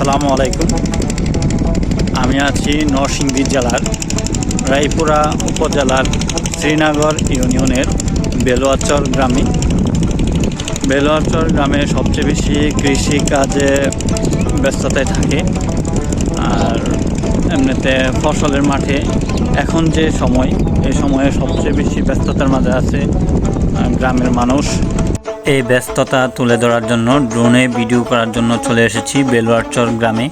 আসসালামু আলাইকুম। আমি আছি নরসিংদী জেলার রায়পুরা উপজেলার শ্রীনগর ইউনিয়নের বেলোয়াচর গ্রামে। বেলোয়াচর গ্রামে সবচেয়ে বেশি কৃষি কাজে ব্যস্ততায় থাকে। আর এমনিতে ফসলের মাঠে এখন যে সময়, এই সময়ে সবচেয়ে বেশি ব্যস্ততার মাঝে আছে গ্রামের মানুষ। এই ব্যস্ততা তুলে ধরার জন্য ড্রোনে ভিডিও করার জন্য চলে এসেছি বেলুয়ারচর গ্রামে।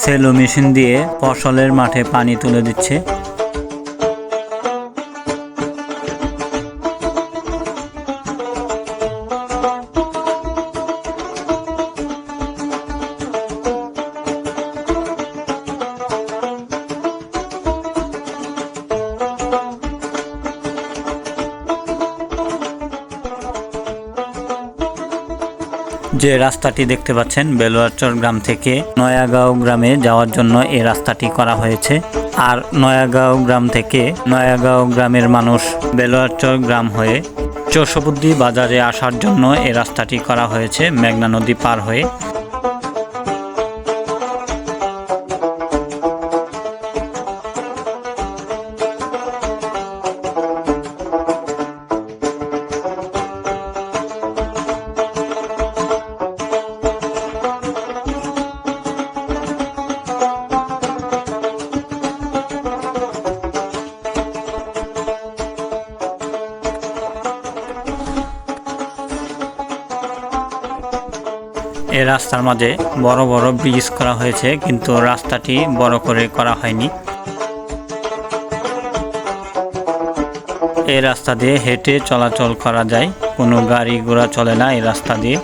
সেলো মেশিন দিয়ে ফসলের মাঠে পানি তুলে দিচ্ছে। যে রাস্তাটি দেখতে পাচ্ছেন, বেলোয়ারচর গ্রাম থেকে নয়াগাঁও গ্রামে যাওয়ার জন্য এই রাস্তাটি করা হয়েছে। আর নয়াগাঁও গ্রাম থেকে নয়াগাঁও গ্রামের মানুষ বেলোয়ারচর গ্রাম হয়ে চৌষবুদ্দি বাজারে আসার জন্য এই রাস্তাটি করা হয়েছে, মেঘনা নদী পার হয়ে। এই রাস্তার মাঝে বড় বড় ব্রিজ করা হয়েছে, কিন্তু রাস্তাটি বড় করে করা হয়নি। এই রাস্তা দিয়ে হেঁটে চলাচল করা যায়, কোনো গাড়ি ঘোড়া চলে না এই রাস্তা দিয়ে।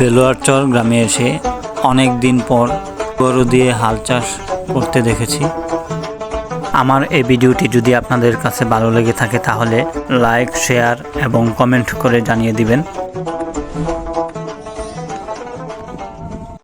বেলোয়ারচর গ্রামে এসে অনেক দিন পর গরু দিয়ে হাল চাষ করতে দেখেছি। আমার এই ভিডিওটি যদি আপনাদের কাছে ভালো লেগে থাকে তাহলে লাইক, শেয়ার এবং কমেন্ট করে জানিয়ে দিবেন।